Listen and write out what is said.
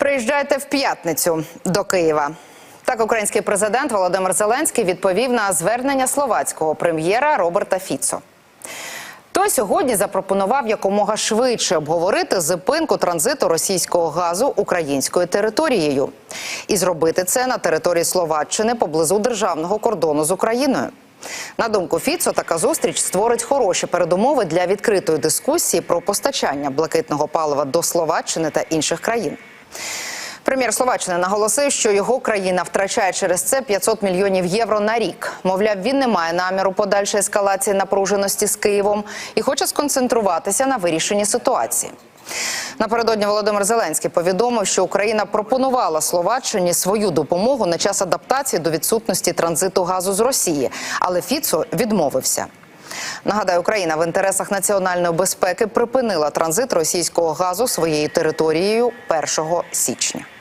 Приїжджайте в п'ятницю до Києва. Так, український президент Володимир Зеленський відповів на звернення словацького прем'єра Роберта Фіцо. Той сьогодні запропонував якомога швидше обговорити зупинку транзиту російського газу українською територією і зробити це на території Словаччини поблизу державного кордону з Україною. На думку Фіцо, така зустріч створить хороші передумови для відкритої дискусії про постачання блакитного палива до Словаччини та інших країн. Прем'єр Словаччини наголосив, що його країна втрачає через це 500 мільйонів євро на рік. Мовляв, він не має наміру подальшої ескалації напруженості з Києвом і хоче сконцентруватися на вирішенні ситуації. Напередодні Володимир Зеленський повідомив, що Україна пропонувала Словаччині свою допомогу на час адаптації до відсутності транзиту газу з Росії, але Фіцо відмовився. Нагадаю, Україна в інтересах національної безпеки припинила транзит російського газу своєю територією 1 січня.